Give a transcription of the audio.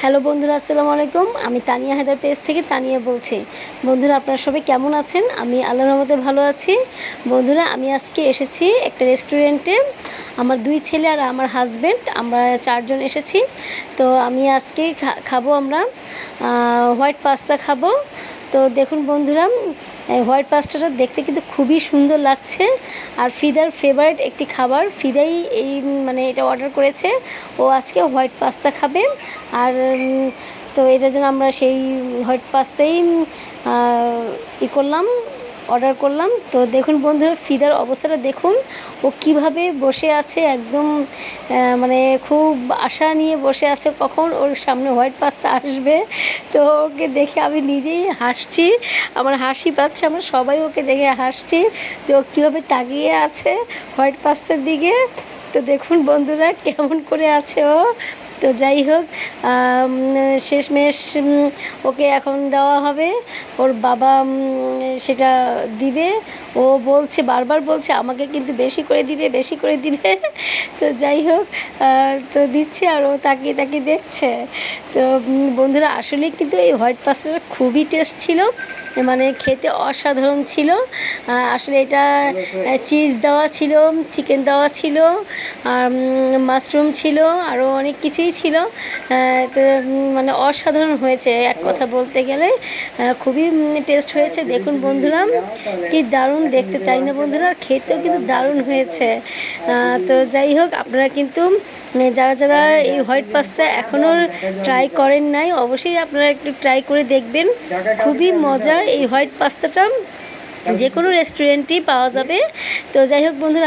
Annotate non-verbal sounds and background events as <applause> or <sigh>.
Hello বন্ধুরা, আসসালামু আলাইকুম। আমি তানিয়া হায়দার পেজ থেকে তানিয়া বলছি। বন্ধুরা, আপনারা সবাই কেমন আছেন? আমি আল্লাহর রহমতে ভালো আছি। বন্ধুরা, আমি আজকে এসেছি একটা রেস্টুরেন্টে। আমার দুই ছেলে আর আমার হাজবেন্ড আমরা চারজন এসেছি। তো আমি আজকে খাব আমরা হোয়াইট পাস্তা খাব। তো দেখুন বন্ধুরা হোয়াইট পাস্তাটা দেখতে কিন্তু খুবই সুন্দর লাগছে। আর ফিদার ফেভারিট একটি খাবার, ফিদাই এই মানে এটা অর্ডার করেছে। ও আজকে হোয়াইট পাস্তা খাবে। আর তো এটার জন্য আমরা সেই হোয়াইট পাস্তাই ই করলাম। অর্ডার করলাম। তো দেখুন বন্ধুরা, ফিদার অবস্থাটা দেখুন। ও কীভাবে বসে আছে একদম মানে খুব আশা নিয়ে বসে আছে কখন। ওর সামনে হোয়াইট পাস্তা আসবে। তো ওকে দেখে আমি নিজেই হাসছি। আমার হাসি পাচ্ছে, আমরা সবাই ওকে দেখে হাসছি। যে ও কীভাবে তাকিয়ে আছে হোয়াইট পাস্তার দিকে। তো দেখুন বন্ধুরা, কেমন করে আছে ও। তো যাই হোক শেষমেশ ওকে এখন দেওয়া হবে। ওর বাবা সেটা দিবে। ও বলছে, বারবার বলছে, আমাকে কিন্তু বেশি করে দিবে, বেশি করে দিবে। <laughs> তো যাই হোক তো দিচ্ছে আর ও তাকিয়ে তাকিয়ে দেখছে। তো বন্ধুরা আসলে কিন্তু এই হোয়াইট পাস্তাটা খুবই টেস্ট ছিল মানে খেতে অসাধারণ ছিল। আসলে এটা চিজ দেওয়া ছিল চিকেন দেওয়া ছিল, আর মাশরুম ছিল আরও অনেক কিছুই ছিল। তো মানে অসাধারণ হয়েছে, এক কথা বলতে গেলে। খুবই টেস্ট হয়েছে। দেখুন বন্ধুরা, কি দারুণ দেখতে। তাই না বন্ধুরা? খেতেও কিন্তু দারুণ হয়েছে। তো যাই হোক, আপনারা কিন্তু উম, যারা যারা এই হোয়াইট পাস্তা এখনও ট্রাই করেন নাই অবশ্যই আপনারা একটু ট্রাই করে দেখবেন। খুবই মজা এই হোয়াইট পাস্তাটা যে কোনো রেস্টুরেন্টেই পাওয়া যাবে। তো যাই হোক বন্ধুরা